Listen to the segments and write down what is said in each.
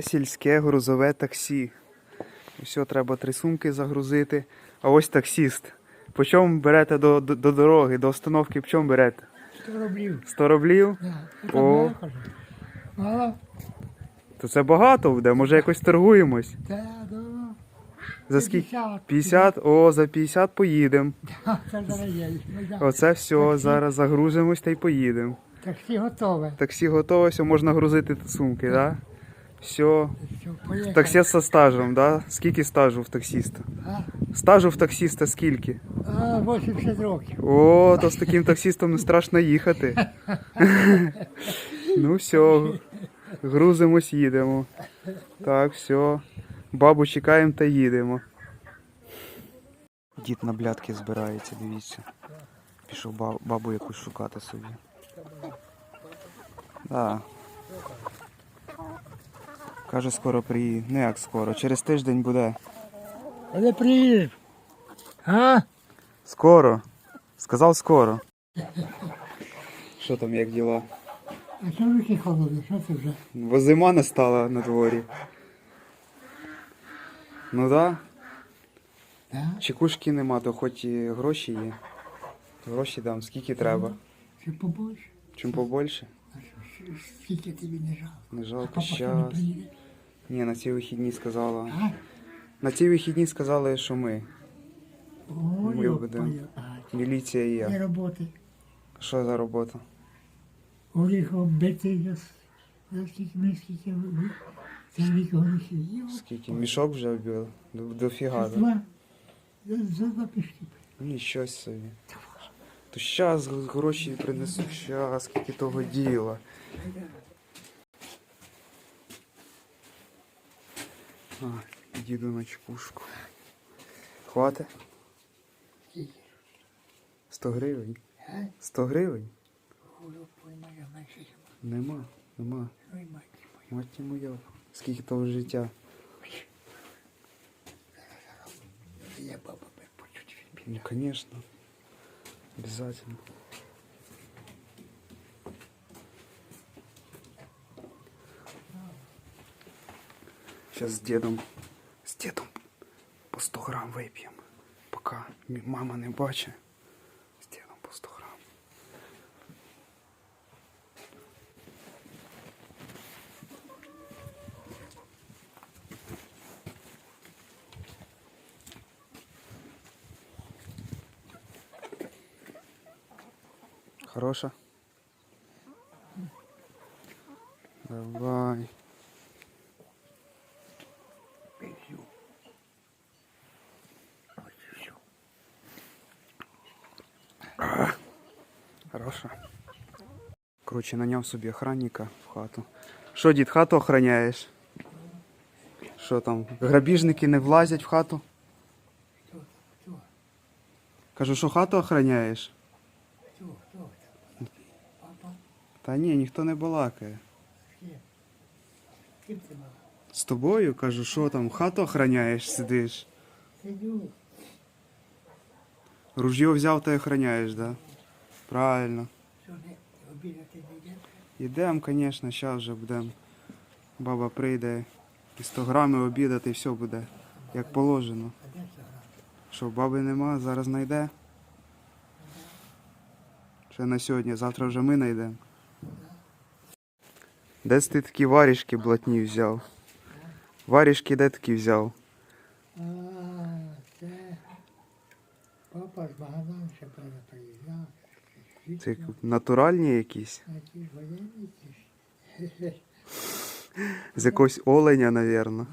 Сільське грузове таксі. Все, треба три сумки загрузити. А ось таксіст. По чому берете до, до, до дороги, до остановки, по чому берете? 100 рублів. 100 рублів? Да. О. Мало? То це багато буде, може якось торгуємось. Та, да. За скільки? 50. 50? О, за 50 поїдемо. Ха, Це зараз є. Оце все, зараз загрузимось та й поїдемо. Таксі готове. Таксі готове, все, можна грузити сумки, так? Да? Все. Все. Таксіст со стажем, да? Скільки стажу в таксіста? А, Стажу в таксіста скільки? а, 80 років. О, то з таким таксістом не страшно їхати. Ну все, грузимось, їдемо. Так, все. Бабу чекаємо та їдемо. Дід на блядки збирається, дивіться. Пішов бабу якусь шукати собі. Да. Каже, скоро приїде. Ну як скоро, через тиждень буде. Коли приїдеш? А? Скоро. Сказав скоро. Що там, як діла? А що руки холодні? Що це вже? Бо зима настала на дворі. Ну да. Да? Чекушки нема, то хоч і гроші є. Гроші дам, скільки треба. Чи побольше? Чим побольше? А що, що, скільки тобі не жалко? Не А жалко папа не щас. приїде? Ні, на ці вихідні сказала. А? На ці вихідні сказали, що ми. Ой, Ми будемо. Міліція і Є я. роботи. Що за робота? Горіхом бити, я с- скільки ми скільки ви- горіхів. Скільки? Мішок вже вбили? До, дофіга, да? Два. За, за два пішки. Нічого собі. То щас гроші принесу, щас, скільки того діла. А, їду на чекушку. Хватить? 100 гривень? Е? 100 гривень? Нема, нема. Мать моя. Скільки того життя? Ну, конечно. Обязательно. Сейчас с дедом, с дедом по 100 грамм. Поки мі- мама не бачить. З дедом по 100 грамм. Хороша? Давай. Хороша. Коротше, наняв собі охранника в хату. Що, дід, хату охороняєш? Що там? Грабіжники не влазять в хату? Кажу, що хату? Хто? Та ні, ніхто не балакає. З тобою кажу, що там, хату охороняєш, сидиш. Ружьо взяв та охороняєш, да? Правильно. Обідати не? Ідемо, звісно, зараз вже будемо. Баба прийде і 100 грамів обідати, і все буде, як положено. Що, баби нема, зараз знайде. Ще на сьогодні, завтра вже ми знайдемо. Де ти такі варішки блатні взяв? Варішки де такі взяв? А, це папа з Магадан ще приїжджав. Це натуральні якісь? З якогось оленя, напевно.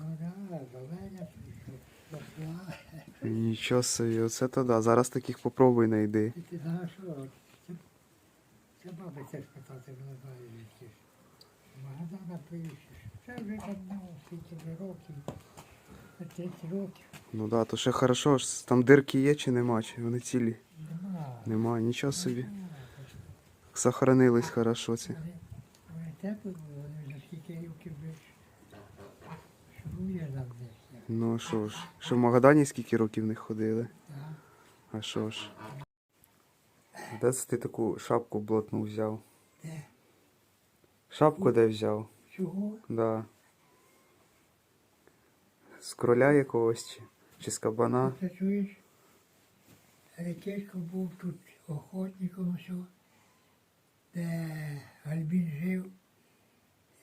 Ну. Нічого собі, оце то да. Зараз таких попробуй знайди. Ти знаєш, що це, баби теж питати, не знаю звідки. приїжджаєш. Це вже давно, скільки років. 30 років. Ну да, то ще хорошо, там дирки є чи нема, чи вони цілі? Нема. Нема, нічого собі. Сохранились хорошо ці. Вже скільки років десь. Ну що ж, ще в Магадані скільки років не ходили? А що ж? Де це ти таку шапку блатну взяв? Де? Шапку де взяв? Чого? Да. З кроля якогось чи, чи з кабана. Ти чуєш? Рекешко був тут охотником все, де Альбін жив,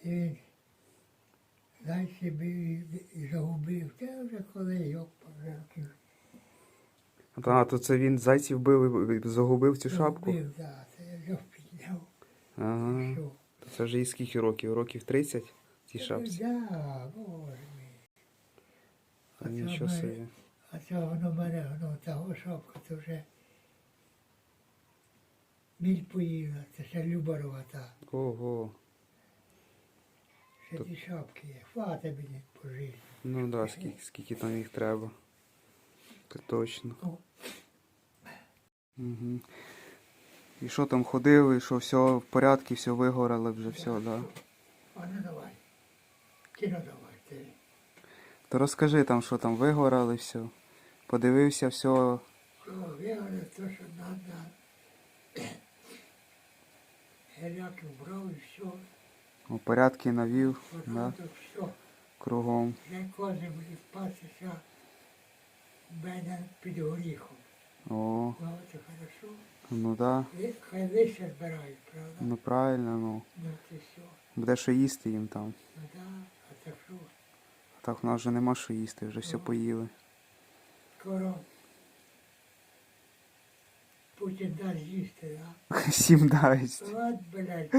і він зайці бив і, і загубив. Це вже коли його вже років. А, то це він зайців бив і загубив цю шапку? Загубив, так, це я його підняв. Ага. Що? То це вже і скільки років? Років 30 цій шапці? Так, боже мій. А нічого собі. А це воно мене, воно того шапка, це вже міль поїла, це ще Любарова та. Ого. Ще ті шапки є. Хвата мені по житті. Ну да, скільки, скільки там їх треба. Це точно. Ну, Угу. І що там ходили, що все в порядку, все вигорало вже, все, да? а ну давай. Кіно давай. Ти. То розкажи там, що там вигорали, все. Подивився, все. Що, вигоре, то, що треба. Геляк брав і все. У порядки навів, да, все. кругом. Вже кожен буде спатися в мене під горіхом. О, Ну, це хорошо. ну да. Хай лише збирають, правда? Ну правильно, ну. Ну, це все. Буде що їсти їм там. Ну, да. А це що? Так в нас вже нема що їсти, вже все поїли. Скоро Путін дасть їсти, да? Всім дасть. От, блядь.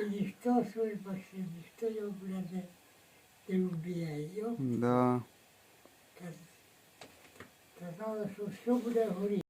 І ніхто свій Максим, ніхто його, блядь, не, не вб'є. Йо, Да. Казалось, казали, що все буде горіти.